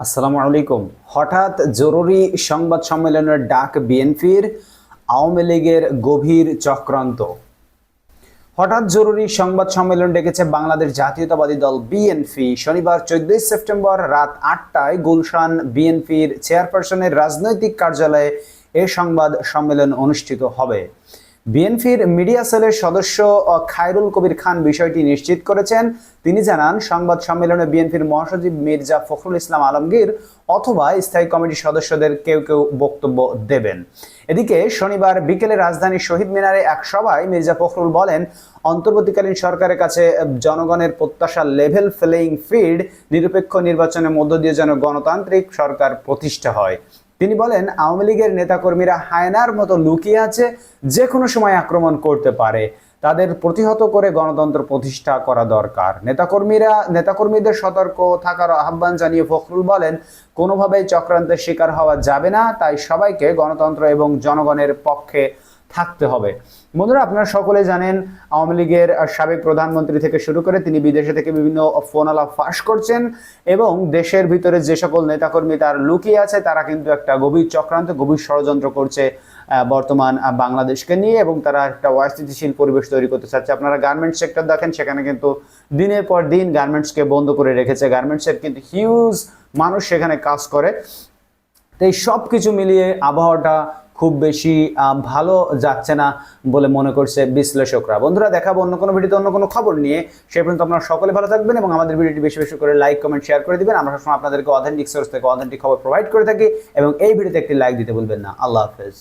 আসসালামু আলাইকুম। হঠাৎ জরুরি সংবাদ সম্মেলনের ডাক বিএনপির, আওয়ামী লীগের গভীর চক্রান্ত। হঠাৎ জরুরি সংবাদ সম্মেলন ডেকেছে বাংলাদেশ জাতীয়তাবাদী দল বিএনপি। শনিবার চোদ্দই সেপ্টেম্বর রাত আটটায় গুলশান বিএনপির চেয়ারপারসনের রাজনৈতিক কার্যালয়ে এ সংবাদ সম্মেলন অনুষ্ঠিত হবে। বিএনপির মিডিয়া সেলের সদস্য খায়রুল কবির খান বিষয়টি নিশ্চিত করেছেন। তিনি জানান, সংবাদ সম্মেলনে বিএনপির মহাসচিব মির্জা ফখরুল ইসলাম আলমগীর অথবা স্থায়ী কমিটির সদস্যদের কেউ কেউ বক্তব্য দেবেন। এদিকে শনিবার বিকেলে রাজধানীর শহীদ মিনারে এক সভায় মির্জা ফখরুল বলেন, অন্তর্বর্তীকালীন সরকারের কাছে জনগণের প্রত্যাশা লেভেল প্লেইং ফিল্ড নিরপেক্ষ নির্বাচনের মধ্য দিয়ে যেন গণতান্ত্রিক সরকার প্রতিষ্ঠা হয়। তিনি বলেন, আওয়ামী লীগের নেতাকর্মীরা হায়নার মতো লুকিয়ে আছে যে কোনো সময় আক্রমণ করতে পারে। তাদের প্রতিহত করে গণতন্ত্র প্রতিষ্ঠা করা দরকার। নেতাকর্মীরা, নেতাকর্মীদের সতর্ক থাকার আহ্বান জানিয়ে ফখরুল বলেন, কোনোভাবেই চক্রান্তের শিকার হওয়া যাবে না, তাই সবাইকে গণতন্ত্র এবং জনগণের পক্ষে থাকতে হবে। বন্ধুরা, আপনারা সকলে জানেন, আওয়ামী লীগের সাবেক প্রধানমন্ত্রী থেকে শুরু করে তিনি বিদেশে থেকে বিভিন্ন ফোন আলাপ ফাঁস করছেন এবং দেশের ভিতরে যে সকল নেতাকর্মী তার লুকিয়ে আছে, তারা কিন্তু একটা গভীর চক্রান্ত, গভীর ষড়যন্ত্র করছে বর্তমান বাংলাদেশকে নিয়ে এবং তারা একটা অস্থিতিশীল পরিবেশ তৈরি করতে চাচ্ছে। আপনারা গার্মেন্টস সেক্টর দেখেন, সেখানে কিন্তু দিনের পর দিন গার্মেন্টসকে বন্ধ করে রেখেছে। গার্মেন্টসের কিন্তু হিউজ মানুষ সেখানে কাজ করে। তো এই সব কিছু মিলিয়ে আবহাওয়াটা খুব বেশি ভালো যাচ্ছে না বলে মনে করছে বিশ্লেষকরা। বন্ধুরা, দেখাবো অন্য কোনো ভিডিওতে অন্য কোনো খবর নিয়ে। সে পর্যন্ত আপনারা সকলে ভালো থাকবেন এবং আমাদের ভিডিওটি বেশি বেশি করে লাইক কমেন্ট শেয়ার করে দিবেন। আমরা সবসময় আপনাদেরকে অথেন্টিক সোর্স থেকে অথেন্টিক খবর প্রোভাইড করে থাকি এবং এই ভিডিওতে একটি লাইক দিতে ভুলবেন না। আল্লাহ হাফেজ।